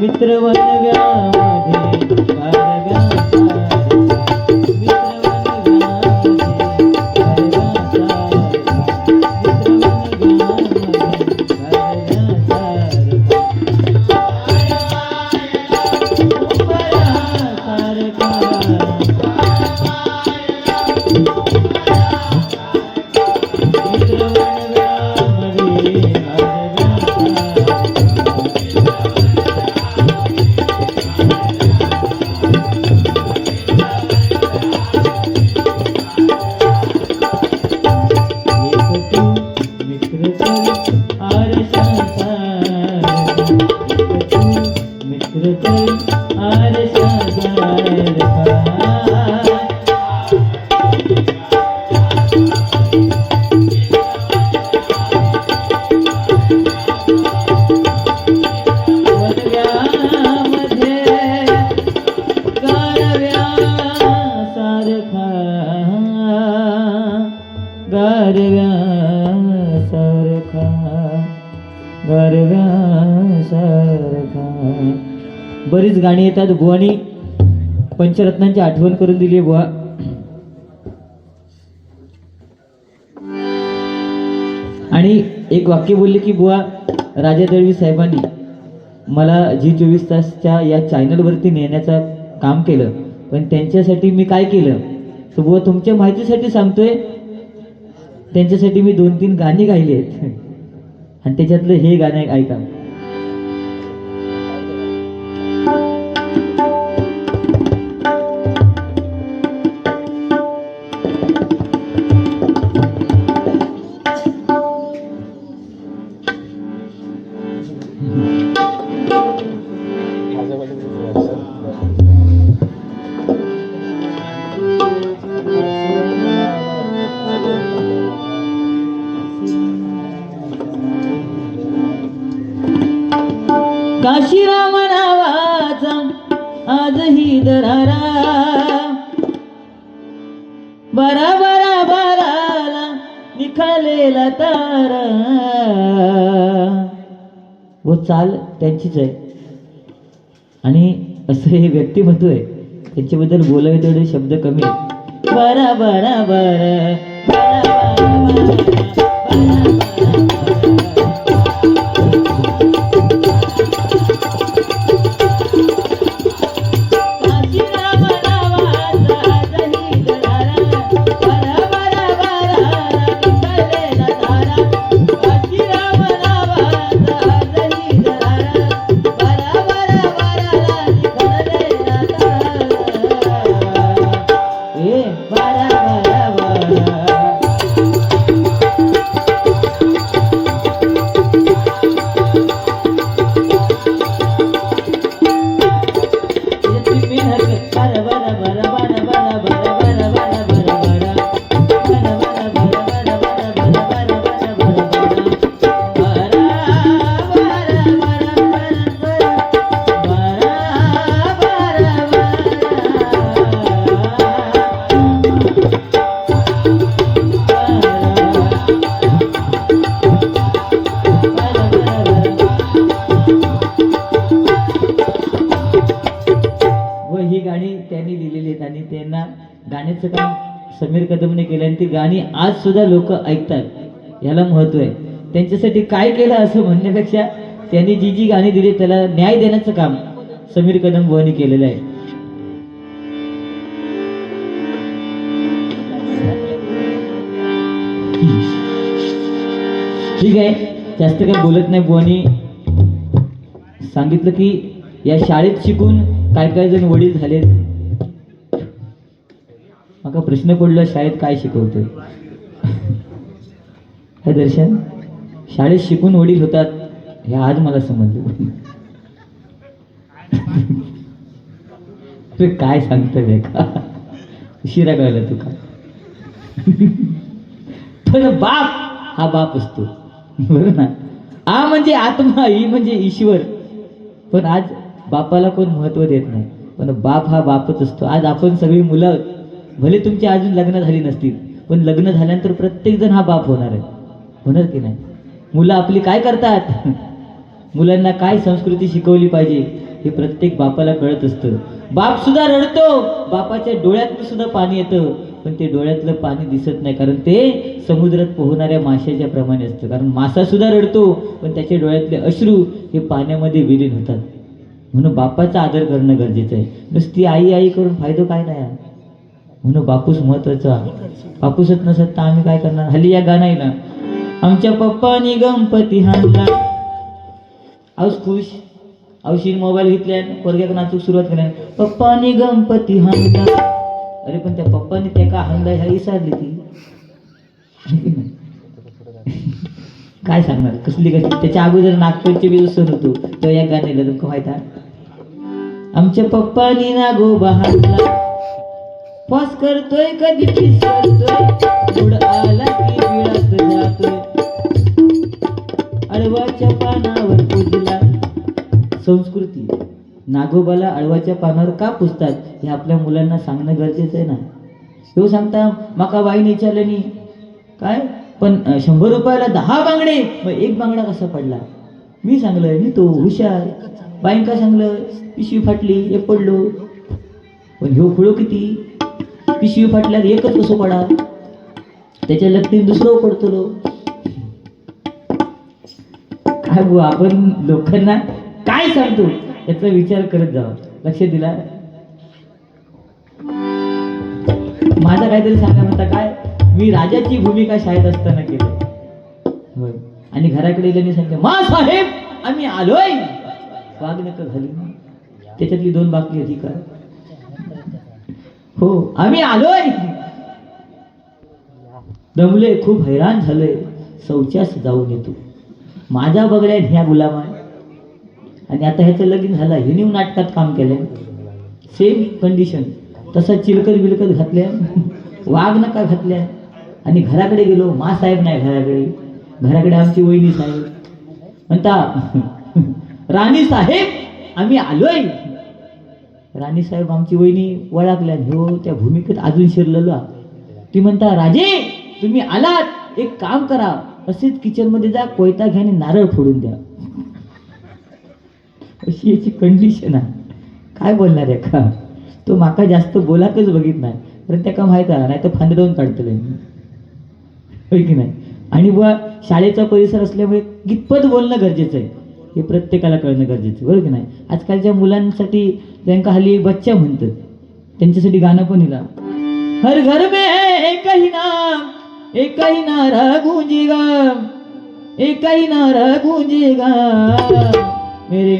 मित्रवन व्या सारखा बरीच गाणी येतात बुवानी पंचरत्नांची आठवण करून दिली आहे बुवा. आणि एक वाक्य बोलले की बुवा राजा दळवी साहेबांनी मला जी चोवीस तासच्या या चॅनलवरती नेण्याचं काम केलं पण त्यांच्यासाठी मी काय केलं? तर बुवा तुमच्या माहितीसाठी सांगतोय त्यांच्यासाठी मी दोन तीन गाणी गायली आहेत. आणि त्याच्यातलं हे गाणं ऐका. काशीराम नावाचा आजही दरारा. बरा बरा बाराला निखालेला तारा. व चाल त्यांचीच आहे. आणि असं हे व्यक्तिमत्व आहे. त्यांच्याबद्दल बोलावे तेवढे शब्द कमी आहेत. बरा बरा बरा बरा बरा बरा. गाणी आज सुद्धा लोक ऐकतात याला महत्त्व आहे. त्यांच्यासाठी काय केलं असं म्हणण्यापेक्षा त्यांनी जी जी गाणी दिली त्याला न्याय देण्याचं काम समीर कदम बुवानी केलेलं आहे. ठीक आहे. जास्त काही बोलत नाही बुवानी सांगितलं की या शाळेत शिकून काय काय जण वडील झालेत. मका प्रश्न पडला शाळेत काय शिकवतोय? हे दर्शन शाळेत शिकून वडील होतात हे आज मला समजलं. तू काय सांगतोय का उशिरा कळलं तुका. पण बाप हा बाप असतो. बरोबर ना? आ म्हणजे आत्मा ही म्हणजे ईश्वर. पण आज बापाला कोण महत्त्व देत नाही. पण बाप हा बापच असतो. आज आपण सगळी मुलं भले तुमची अजून लग्न झाली नसतील पण लग्न झाल्यानंतर प्रत्येकजण हा बाप होणार आहे. होणार की नाही? मुलं आपली काय करतात? मुलांना काय संस्कृती शिकवली पाहिजे हे प्रत्येक बापाला कळत असतं. बाप सुद्धा रडतो. बापाच्या डोळ्यातून सुद्धा पाणी येतं पण ते डोळ्यातलं पाणी दिसत नाही कारण ते समुद्रात पोहणाऱ्या माशाच्या प्रमाणे असतं. कारण मासा सुद्धा रडतो पण त्याच्या डोळ्यातले अश्रू हे पाण्यामध्ये विलीन होतात. म्हणून बापाचा आदर करणं गरजेचं आहे. नुसती आई आई करून फायदो काय नाही. आहे. म्हणून बापूस महत्त्वाचा बापूसच नसत तर आम्ही काय करणार? हल्ली या गाणं आहे ना आमच्या पप्पानी गणपती हाणला. आऊस खुश. औषधी मोबाईल घेतल्या पोरग्याक नाचूक सुरुवात केल्या पप्पानी गणपती हाणला. अरे पण त्या पप्पानी त्या का हाणला ह्या विसरली ती? काय सांगणार? कसली कसली? त्याच्या अगोदर नागपूरचे बी सर होतो. तेव्हा या गाण्याला तुमका माहिती आमच्या पप्पानी ना गो हाणला. पास करतोय कधी किस करतोय आला की विळात जातोय. अळवाच्या पानावर पूजला. संस्कृती. नागोबाला अळवाच्या पानावर का पुजतात हे आपल्या मुलांना सांगणं गरजेचं आहे ना? तो सांगता माका बाईने विचारलं नी काय? पण शंभर रुपयाला दहा बांगडे मग एक बांगडा कसा पडला? मी सांगलंय मी तो हुशार. बाईंका सांगलं? पिशवी फाटली एक पडलो. पण ह्यो फुळो किती? पिशवी फाटल्यात एकच कसं पडा त्याच्या लग्न दुसरं पडतलो. काय आपण लोकांना काय सांगतो याचा विचार करत जावा. लक्ष दिला. माझा काहीतरी सांगा म्हणता काय? मी राजाची भूमिका शाळेत असताना केली. होय. आणि घराकडे गेल्याने सांगितलं मा साहेब आम्ही आलोय. वाघ नका झाली त्याच्यातली दोन बाकी होती हो आम्ही आलोय दमले खूप हैराण झालोय. शौचास जाऊन येतो. माझा बघड्या ह्या गुलामा आणि आता ह्याचं लगीन झालं हे नाटकात काम केलं सेम कंडिशन तसा चिलकत बिलकत घातल्या. वाघ नका घातल्या. आणि घराकडे गेलो मा साहेब नाही घराकडे. घराकडे आमची वहिनी साहेब. म्हणता राणी साहेब आम्ही आलोय. राणी साहेब आमची वहिनी वळाकल्या हो त्या भूमिकेत अजून शिरलेलो ती म्हणता राजे तुम्ही आलात. एक काम करा. असेच किचनमध्ये जा कोयता घ्या आणि नारळ फोडून द्या. अशी याची कंडिशन आहे. काय बोलणार आहे का? तो माका जास्त बोलाकच बघित नाही. कारण त्याका माहीत आहे? नाही तर फांदडवून काढतले होय की नाही? आणि बुवा शाळेचा परिसर असल्यामुळे कितपत बोलणं गरजेचं आहे. हे प्रत्येकाला कळणं गरजेचं बरोबर की नाही? आजकालच्या मुलांसाठी त्यांका हल्ली बच्चा म्हणतात. त्यांच्यासाठी गाणं पण हिला हर घर मे एकही एक ही नाम एक ही नारा गूंजेगा एक नारा गूंजेगा मेरे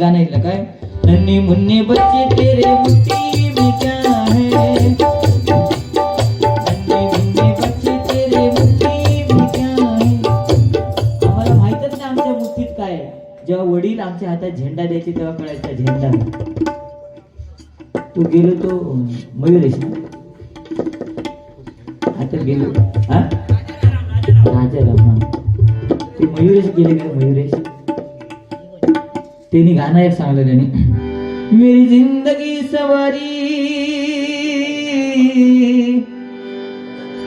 गाणं ऐकलं काय? नन्हे मुन्ने बच्चे तेरे मुट्ठी में क्या है? जेव्हा वडील आमच्या हातात झेंडा द्यायचे तेव्हा कळायचा झेंडा. तू गेलो तो मयुरेश ना? आता गेलो. हा? राजाराम हा. ते मयुरेश गेले का मयुरेश? त्यांनी गाणं एक सांगलं त्यांनी मेरी ज़िंदगी सवारी।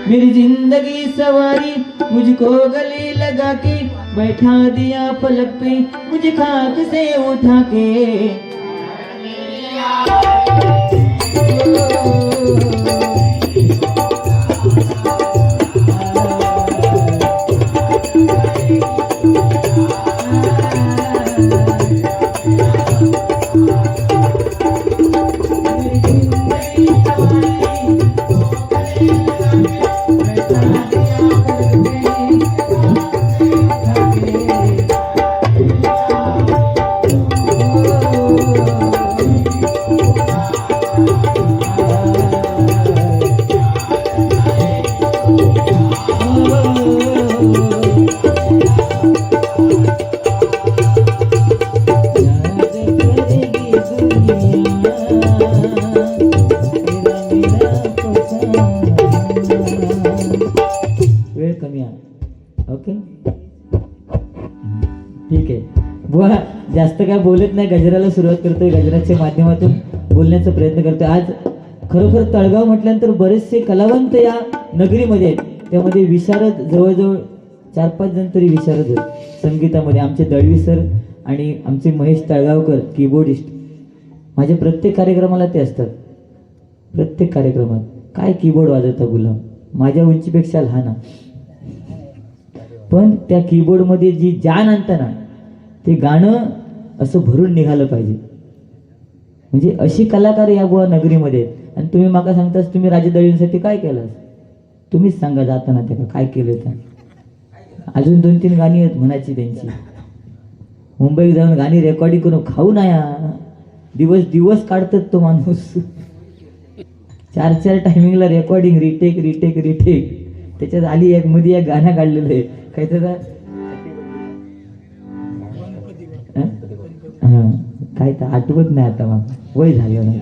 मेरी ज़िंदगी सवारी। मुझको गले लगा के बैठा दिया पलक पे। मुझे खाक से उठा के काय नाही गजराला सुरुवात करतोय गजराच्या माध्यमातून बोलण्याचा प्रयत्न करतोय. आज खरोखर तळगाव म्हटल्यानंतर बरेचसे कलावंत या नगरीमध्ये आहेत. त्यामध्ये विशारद जवळजवळ चार पाच जण तरी विशारद आहेत संगीतामध्ये आमचे दळवी सर आणि आमचे महेश तळगावकर कीबोर्डिस्ट माझ्या प्रत्येक कार्यक्रमाला ते असतात. प्रत्येक कार्यक्रमात. काय कीबोर्ड वाजवता गुलाम? माझ्या उंचीपेक्षा लहान आहे. पण त्या कीबोर्डमध्ये जी जान आणताना ते गाणं असं भरून निघालं पाहिजे. म्हणजे अशी कलाकार या गोवा नगरीमध्ये आहेत. आणि तुम्ही माका सांगतास तुम्ही राजदळींसाठी काय केलं तुम्हीच सांगा जाताना त्या काय केलं तर. अजून दोन तीन गाणी आहेत म्हणायची त्यांची. मुंबईत जाऊन गाणी रेकॉर्डिंग करून खाऊ नया दिवस दिवस काढतात तो माणूस. चार चार टायमिंगला रेकॉर्डिंग रिटेक रिटेक रिटेक त्याच्यात आली एक मध्ये एक गाणं काढलेलं आहे. काही त्याचा काय तर आठवत नाही आता मग वय झालं नाही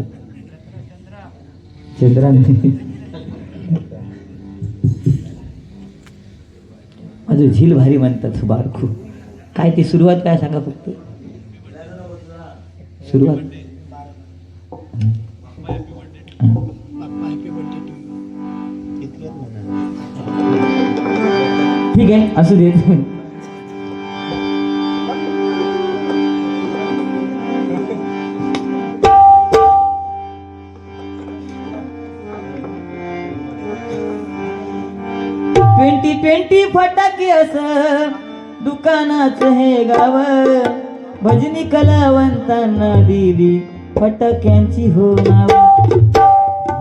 चंद्रान. माझं झील भारी म्हणतात बारखू काय ती सुरुवात काय सांगा फक्त? सुरुवात. ठीक आहे असू देत. पेंटी फटाकी फटाके अस दुकानाच हे गाव. भजनी कलावंतांना दिली फटाक्यांची हो नाव.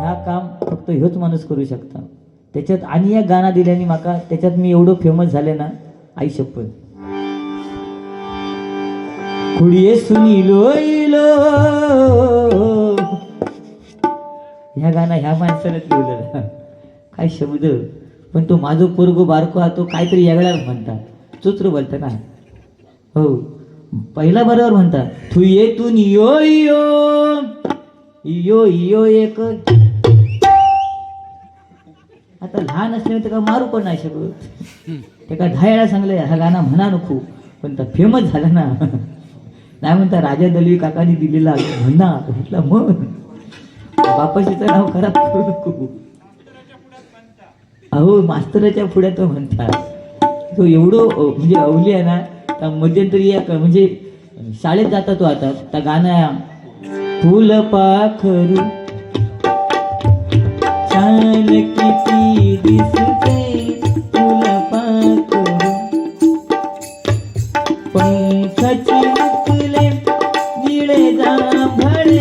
ह्या काम फक्त ह्योच माणूस करू शकता. त्याच्यात आणि एक गाणं दिल्याने माका त्याच्यात मी एवढं फेमस झाले ना आई शपथ कुडिये सुनीलो इलो. ह्या गाणं ह्या माणसानेच लिहिलं काय शब्द? पण तो माझो पोरगो बारको हा तो काहीतरी वेगळाच म्हणतात. चुत्र बोलता ना. हो. पहिला बरोबर म्हणतात तू येतून यो यो यो यो एक. आता लहान असल्यामुळे त्याला मारू पण नाही शकत. त्याला धायला सांगलं हा गाणं म्हणा नको. पण तर फेमस झाला ना. नाही म्हणता राजा दलवी काकांनी दिलेला म्हणा. म्हटलं मग? बापाशीचं नाव खराब करू नको. अहो मास्तराच्या पुढे तो म्हणतात. तो एवढं म्हणजे अवली आहे ना त्या मध्यंतरी एक म्हणजे शाळेत जाता तो आता त्या गाणं फुल पाखरू. छान किती दिसते फुल पाखरू. पंखाची मुकले निळे जांभळे.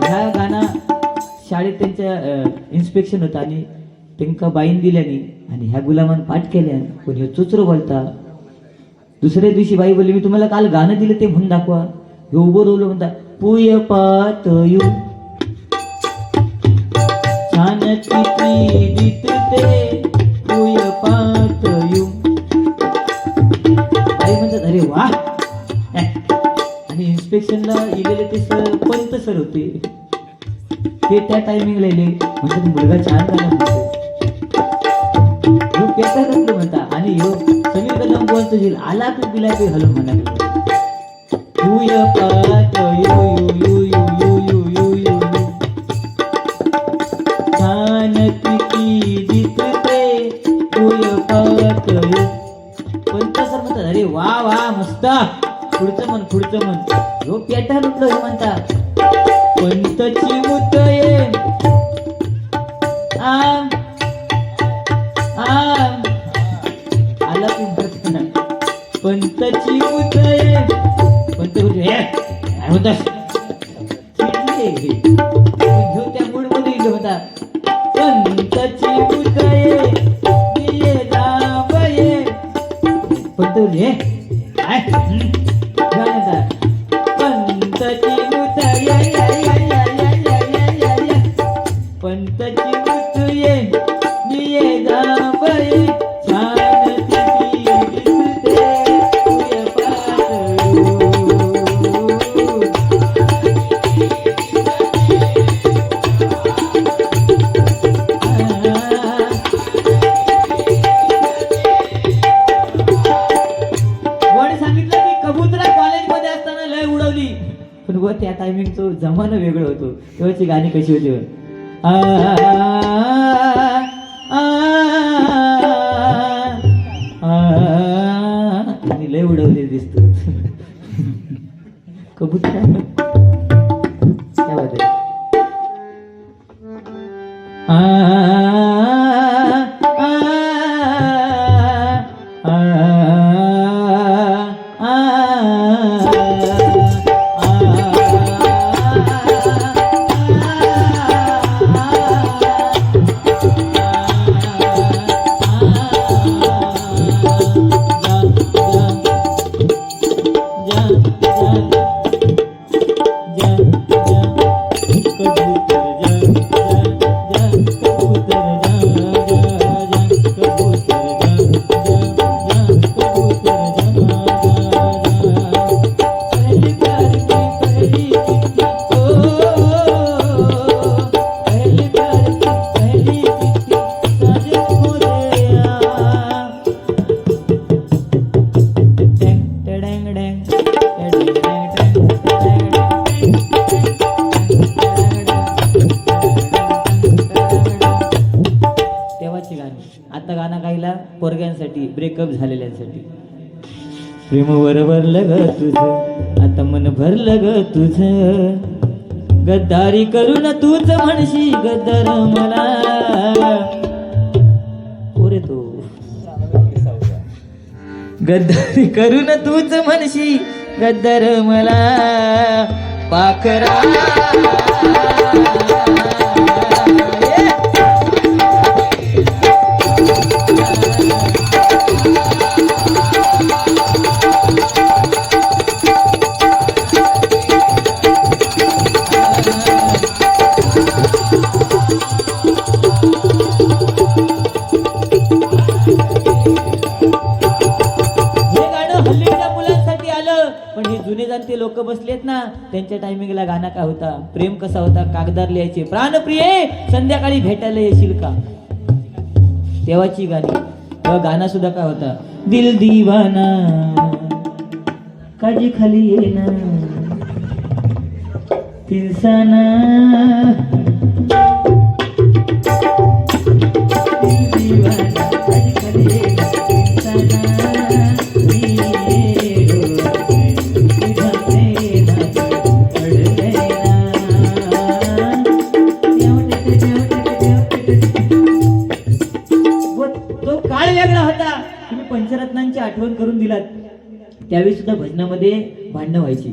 ह्या गाणं शाळेत त्यांच्या इन्स्पेक्शन होतं आणि तेंका बाईन दिल्याने आणि ह्या गुलामान पाठ केल्यान कोणी चुचरो बोलता दुसऱ्या दिवशी बाई बोलली मी तुम्हाला काल गाणं दिलं ते म्हणून दाखवा. हे उभं रोवलं म्हणता पुय पात छान किती दिसते पुय म्हणतात अरे वा. आणि इन्स्पेक्शनला ते सर पंत सर होते. ते त्या टायमिंगला येले म्हणजे मुलगा छान झाला म्हणतो यो पेटा घातलं म्हणता आणि यो समीर कदम बोलतो येईल आला तू पिला ते हलू म्हणा. तू य पात यो यो यो यो यो यो यो यो. छान तिकी दिसते तू तुय पात पंत सर म्हणतात अरे वा वा मस्त. पुढचं म्हण पुढचं म्हण. यो पेटा लुटलो हे म्हणता. पंतची मुत कॉलेजमध्ये असताना लय उडवली. पण व त्या टायमिंगचं जमाना वेगळं होतो. तेव्हाची गाणी कशी होती मी लय उडवले दिसतो. कबूतर. काय आ प्रेमवर भरलं ग तुझं आता मन भरलं ग तुझं. गद्दारी करून तूच म्हणशी गद्दार मला. ओरे तो. गद्दारी करून तूच म्हणशी गद्दार मला. पाखरा. त्यांच्या टायमिंगला गाणं काय होता? प्रेम कसा होता? कागदार लिहायचे. प्राणप्रिय संध्याकाळी भेटायला येशील का? तेव्हाची गाणी. तेव्हा गाणं सुद्धा काय होता? दिल दिवाना काजी खाली येना तिरसाना त्यावेळी सुद्धा भजनामध्ये भांडणं व्हायची.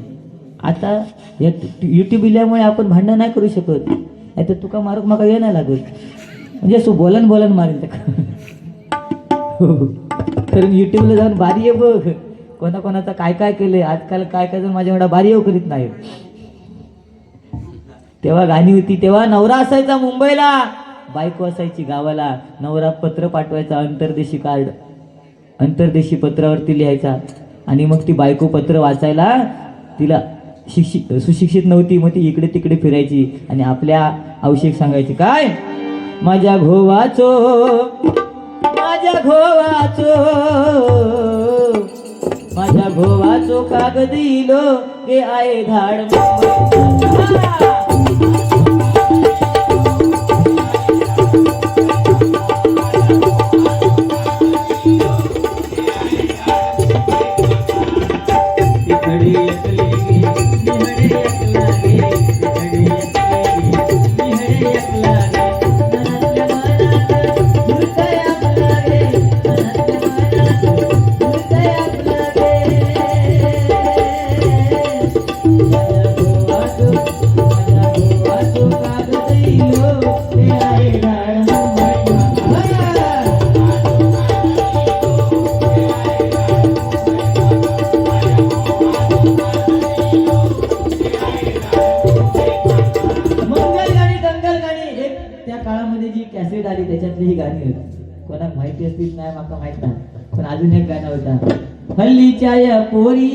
आता या युट्यूब इल्यामुळे आपण भांडणं नाही करू शकत. नाही तर तुका मारूक माका ये नाही लागत. म्हणजे असं बोलन बोलन मारेल त्या कारण युट्यूबला जाऊन बारी आहे बघ. कोणा कोणाचं काय काय केलंय. आजकाल काय काय जण माझ्या एवढा बारी येऊ करीत नाही तेव्हा गाणी होती. तेव्हा नवरा असायचा मुंबईला. बायको असायची गावाला. नवरा पत्र पाठवायचा. अंतर्देशी कार्ड. अंतर्देशी पत्रावरती लिहायचा. आणि मग ती बायको पत्र वाचायला तिला शिक्षित सुशिक्षित नव्हती मग ती इकडे तिकडे फिरायची आणि आपल्या अवशेक सांगायची काय? माझ्या घोवाचो माझ्या घोवाचो माझ्या घोवाचो कागद इलो हे आहे झाड हरे জয় পুরী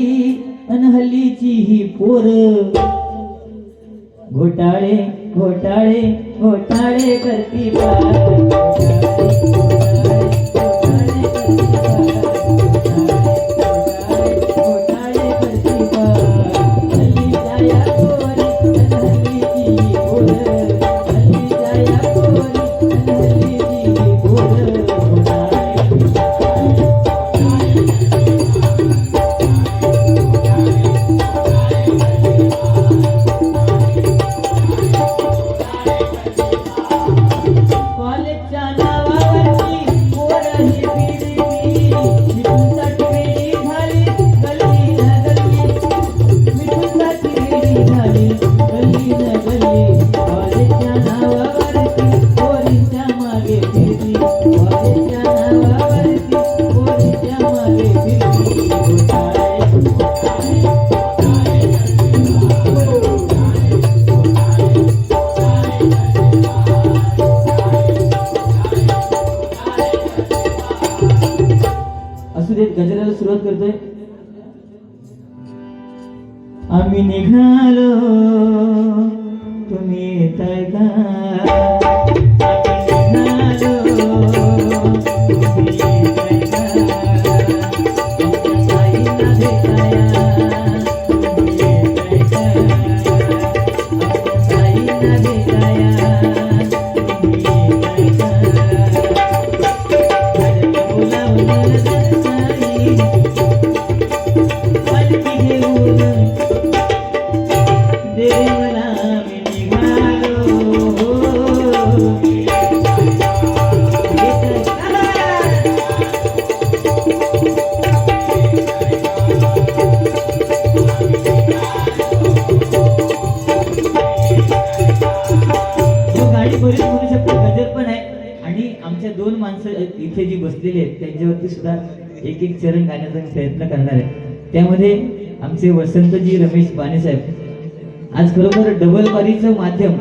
श्री वसंतजी रमेश बाणेसाहेब आज खरोखर डबल बारीचं माध्यम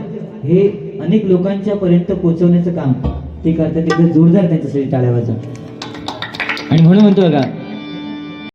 हे अनेक लोकांच्या पर्यंत पोहोचवण्याचं काम ते करतात. तिथे जोरदार त्यांच्यासाठी टाळ्या वाजवा आणि म्हणून म्हणतो का